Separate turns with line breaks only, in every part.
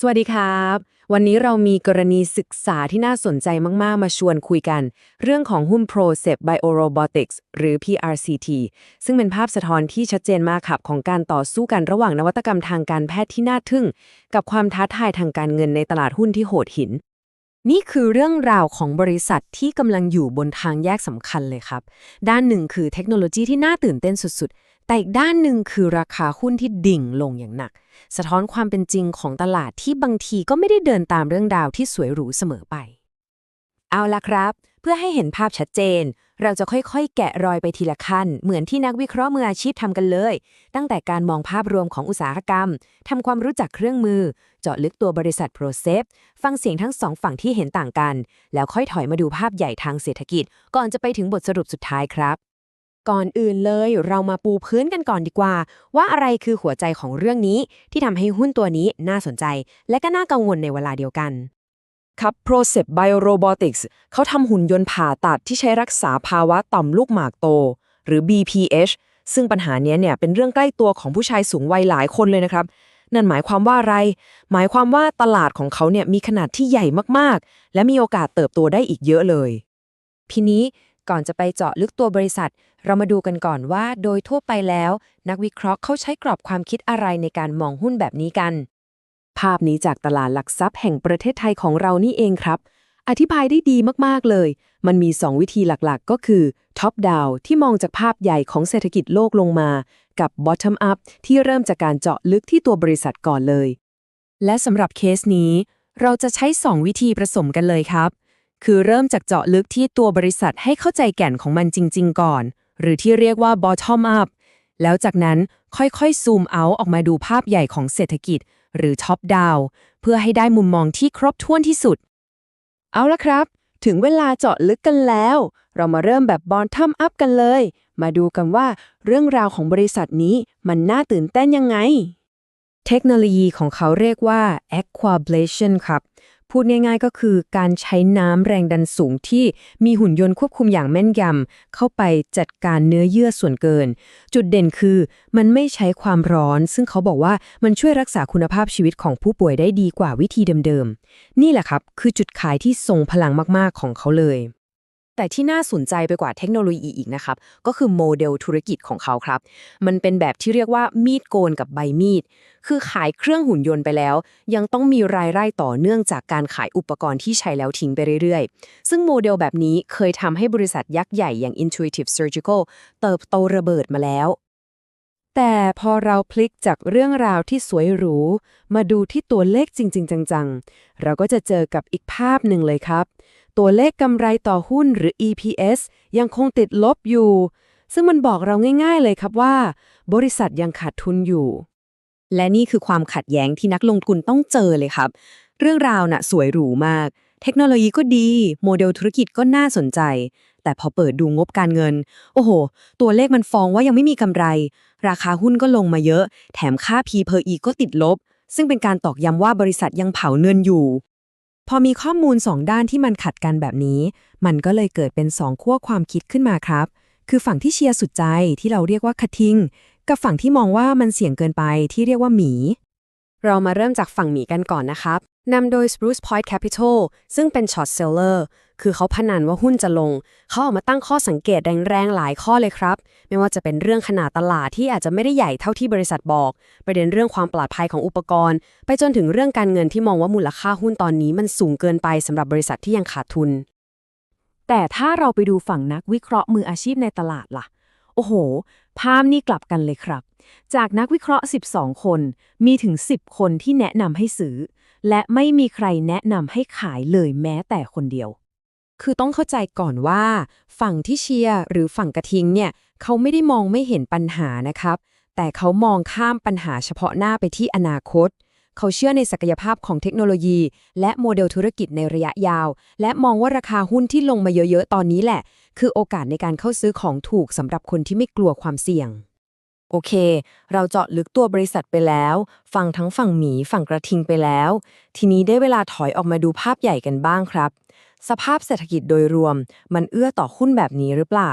สวัสดีครับ วันนี้เรามีกรณีศึกษาที่น่าสนใจมาก ๆ มาชวนคุยกัน เรื่องของหุ้น ProCep Biorobotics หรือ PRCT ซึ่งเป็นภาพสะท้อนที่ชัดเจนมากครับของการต่อสู้กันระหว่างนวัตกรรมทางการแพทย์ที่น่าทึ่ง กับความท้าทายทางการเงินในตลาดหุ้นที่โหดหิน นี่คือเรื่องราวของบริษัทที่กำลังอยู่บนทางแยกสำคัญเลยครับ ด้านหนึ่งคือเทคโนโลยีที่น่าตื่นเต้นสุดๆ แต่อีกด้านหนึ่งคือราคาหุ้นที่ดิ่งลงอย่างหนัก สะท้อนความเป็นจริงของตลาดที่บางทีก็ไม่ได้เดินตามเรื่องราวที่สวยหรูเสมอไป เอาละครับ เพื่อให้เห็นภาพชัดเจน เราจะค่อยๆ แกะรอยไปทีละขั้น เหมือนที่นักวิเคราะห์มืออาชีพทำกันเลย ตั้งแต่การมองภาพรวมของอุตสาหกรรมทำความรู้จักเครื่องมือ เจาะลึกตัวบริษัท ProCep ฟังเสียงทั้งสองฝั่งที่เห็นต่างกัน แล้วค่อยถอยมาดูภาพใหญ่ทางเศรษฐกิจ ก่อนจะไปถึงบทสรุปสุดท้ายครับ ก่อนอื่นเลย เรามาปูพื้นกันก่อนดีกว่า ว่าอะไรคือหัวใจของเรื่องนี้ที่ทำให้หุ้นตัวนี้น่าสนใจ และก็น่ากังวลในเวลาเดียวกัน ครับ ProCep Biorobotics เขาทำหุ่นยนต์ผ่าตัดที่ใช้รักษาภาวะต่อมลูกหมากโต หรือ BPH ซึ่งปัญหาเนี้ยเนี่ยเป็นเรื่องใกล้ตัวของผู้ชายสูงวัยหลายคนเลยนะครับ นั่นหมายความว่าอะไร หมายความว่าตลาดของเขาเนี่ยมีขนาดที่ใหญ่มากๆ และมีโอกาสเติบโตได้อีกเยอะเลย ทีนี้ก่อนจะไปเจาะลึกตัวบริษัท เรามาดูกันก่อนว่า โดยทั่วไปแล้ว นักวิเคราะห์เขาใช้กรอบความคิดอะไรในการมองหุ้นแบบนี้กัน ภาพนี้จากตลาดหลักทรัพย์แห่งประเทศไทยของเรานี่เองครับ อธิบายได้ดีมากๆเลย มันมี 2 วิธีหลักๆ ก็คือ top down ที่มองจากภาพใหญ่ของเศรษฐกิจโลกลงมา กับ bottom up ที่เริ่มจากการเจาะลึกที่ตัวบริษัทก่อนเลย และสำหรับเคสนี้ เราจะใช้ 2 วิธีผสมกันเลยครับ คือเริ่มจากเจาะลึกที่ตัวบริษัทให้เข้าใจแก่นของมันจริง ๆ ก่อน หรือที่เรียกว่า bottom up แล้วจากนั้นค่อยๆซูมเอาออกมาดูภาพใหญ่ของเศรษฐกิจ หรือท็อปดาวเพื่อให้ได้มุมมองที่ครบถ้วนที่สุด เอาละครับ ถึงเวลาเจาะลึกกันแล้ว เรามาเริ่มแบบบอลทัมอัพกันเลย มาดูกันว่าเรื่องราวของบริษัทนี้มันน่าตื่นเต้นยังไง เทคโนโลยีของเขาเรียกว่า aquablation ครับ พูดง่ายๆก็คือการใช้น้ำแรงดันสูงที่มีหุ่นยนต์ควบคุมอย่างแม่นยำเข้าไปจัดการเนื้อเยื่อส่วนเกิน จุดเด่นคือมันไม่ใช้ความร้อน ซึ่งเขาบอกว่ามันช่วยรักษาคุณภาพชีวิตของผู้ป่วยได้ดีกว่าวิธีเดิมๆ นี่แหละครับ คือจุดขายที่ทรงพลังมากๆของเขาเลย แต่ที่น่าสนใจไปกว่าเทคโนโลยีอีกนะครับ ก็คือโมเดลธุรกิจของเขาครับ มันเป็นแบบที่เรียกว่ามีดโกนกับใบมีด คือขายเครื่องหุ่นยนต์ไปแล้ว ยังต้องมีรายได้ต่อเนื่องจากการขายอุปกรณ์ที่ใช้แล้วทิ้งไปเรื่อยๆ ซึ่งโมเดลแบบนี้เคยทำให้บริษัทยักษ์ใหญ่อย่าง Intuitive Surgical เติบโตระเบิดมาแล้วแต่พอเราพลิกจากเรื่องราวที่สวยหรู มาดูที่ตัวเลขจริง ๆ จัง ๆ เราก็จะเจอกับอีกภาพหนึ่งเลยครับ ตัวเลขกำไรต่อหุ้นหรือ EPS ยังคงติดลบอยู่ ซึ่งมันบอกเราง่ายๆเลยครับว่า บริษัทยังขาดทุนอยู่ และนี่คือความขัดแย้งที่นักลงทุนต้องเจอเลยครับ เรื่องราวน่ะสวยหรูมาก เทคโนโลยีก็ดี โมเดลธุรกิจก็น่าสนใจ แต่พอเปิดดูงบการเงิน โอ้โห ตัวเลขมันฟองว่ายังไม่มีกำไร ราคาหุ้นก็ลงมาเยอะ แถมค่า P per E ก็ติดลบซึ่งเป็นการตอกย้ำว่าบริษัทยังเผาเงินอยู่ พอมีข้อมูล2ด้านที่มันขัดกันแบบนี้ มันก็เลยเกิดเป็น2ขั้วความคิดขึ้นมาครับ คือฝั่งที่เชียร์สุดใจที่เราเรียกว่าคทิง กับฝั่งที่มองว่ามันเสี่ยงเกินไปที่เรียกว่าหมี เรามาเริ่มจากฝั่งหมีกันก่อนนะครับนำโดย Spruce Point Capital ซึ่งเป็น short seller คือเขาพนันว่าหุ้นจะลง เขาออกมาตั้งข้อสังเกตแรงๆหลายข้อเลยครับ ไม่ว่าจะเป็นเรื่องขนาดตลาดที่อาจจะไม่ได้ใหญ่เท่าที่บริษัทบอก ประเด็นเรื่องความปลอดภัยของอุปกรณ์ ไปจนถึงเรื่องการเงินที่มองว่ามูลค่าหุ้นตอนนี้มันสูงเกินไปสำหรับบริษัทที่ยังขาดทุน แต่ถ้าเราไปดูฝั่งนักวิเคราะห์มืออาชีพในตลาดล่ะ โอ้โห ภาพนี่กลับกันเลยครับ จากนักวิเคราะห์ 12 คน มีถึง 10 คนที่แนะนำให้ซื้อและไม่มีใครแนะนำให้ขายเลยแม้แต่คนเดียว คือต้องเข้าใจก่อนว่า ฝั่งที่เชียร์หรือฝั่งกระทิงเนี่ยเขาไม่ได้มองไม่เห็นปัญหานะครับ แต่เขามองข้ามปัญหาเฉพาะหน้าไปที่อนาคต เขาเชื่อในศักยภาพของเทคโนโลยี และโมเดลธุรกิจในระยะยาว และมองว่าราคาหุ้นที่ลงมาเยอะๆ ตอนนี้แหละ คือโอกาสในการเข้าซื้อของถูกสำหรับคนที่ไม่กลัวความเสี่ยงโอเค เราเจาะลึกตัวบริษัทไปแล้ว ฟังทั้งฝั่งหมีฝั่งกระทิงไปแล้ว ทีนี้ได้เวลาถอยออกมาดูภาพใหญ่กันบ้างครับ สภาพเศรษฐกิจโดยรวม มันเอื้อต่อหุ้นแบบนี้หรือเปล่า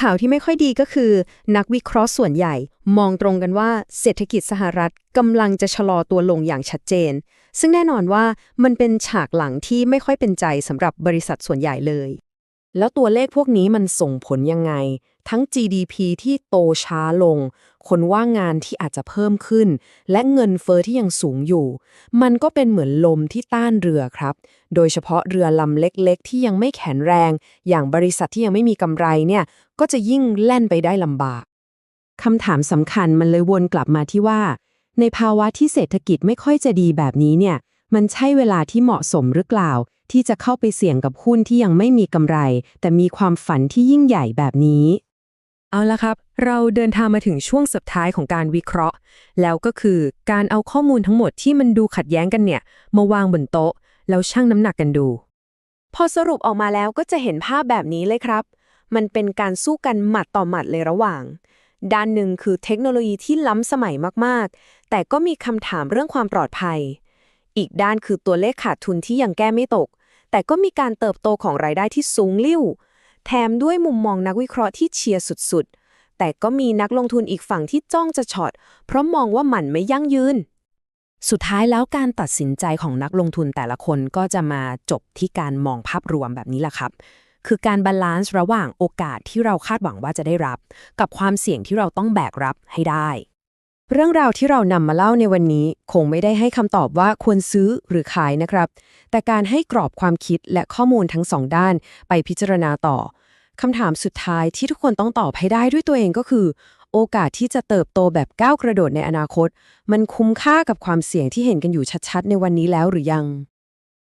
ข่าวที่ไม่ค่อยดีก็คือ นักวิเคราะห์ส่วนใหญ่ มองตรงกันว่าเศรษฐกิจสหรัฐกำลังจะชะลอตัวลงอย่างชัดเจน ซึ่งแน่นอนว่ามันเป็นฉากหลังที่ไม่ค่อยเป็นใจสำหรับบริษัทส่วนใหญ่เลย
แล้วตัวเลขพวกนี้มันส่งผลยังไง ทั้ง GDP ที่โตช้าลง คนว่างงานที่อาจจะเพิ่มขึ้น และเงินเฟอ้อที่ยังสูงอยู่ มันก็เป็นเหมือนลมที่ต้านเรือครับ โดยเฉพาะเรือลำเล็กๆ ที่ยังไม่แข็งแรง อย่างบริษัทที่ยังไม่มีกำไรเนี่ย ก็จะยิ่งแล่นไปได้ลำบากคำถามสำคัญมันเลยวนกลับมาที่ว่า ในภาวะที่เศรษฐกิจไม่ค่อยจะดีแบบนี้เนี่ย มันใช่เวลาที่เหมาะสมหรือเปล่า ที่จะเข้าไปเสี่ยงกับหุ้นที่ยังไม่มีกำไร แต่มีความฝันที่ยิ่งใหญ่แบบนี้ เอาละครับ เราเดินทางมาถึงช่วงสุดท้ายของการวิเคราะห์ แล้วก็คือการเอาข้อมูลทั้งหมดที่มันดูขัดแย้งกันเนี่ย มาวางบนโต๊ะ แล้วชั่งน้ำหนักกันดู พอสรุปออกมาแล้วก็จะเห็นภาพแบบนี้เลยครับ มันเป็นการสู้กันหมัดต่อหมัดเลยระหว่างด้านหนึ่งคือเทคโนโลยีที่ล้ำสมัยมาก ๆ แต่ก็มีคำถามเรื่องความปลอดภัย อีกด้านคือตัวเลขขาดทุนที่ยังแก้ไม่ตก แต่ก็มีการเติบโตของรายได้ที่สูงลิ่ว แถมด้วยมุมมองนักวิเคราะห์ที่เชียร์สุดๆ แต่ก็มีนักลงทุนอีกฝั่งที่จ้องจะช็อต เพราะมองว่ามันไม่ยั่งยืน สุดท้ายแล้วการตัดสินใจของนักลงทุนแต่ละคนก็จะมาจบที่การมองภาพรวมแบบนี้แหละครับ คือการบาลานซ์ระหว่างโอกาสที่เราคาดหวังว่าจะได้รับ กับความเสี่ยงที่เราต้องแบกรับให้ได้ เรื่องราวที่เรานำมาเล่าในวันนี้คงไม่ได้ให้คำตอบว่าควรซื้อหรือขายนะครับ แต่การให้กรอบความคิดและข้อมูลทั้งสองด้านไปพิจารณาต่อคำถามสุดท้ายที่ทุกคนต้องตอบให้ได้ด้วยตัวเองก็คือ โอกาสที่จะเติบโตแบบก้าวกระโดดในอนาคต มันคุ้มค่ากับความเสี่ยงที่เห็นกันอยู่ชัดๆ ในวันนี้แล้วหรือยัง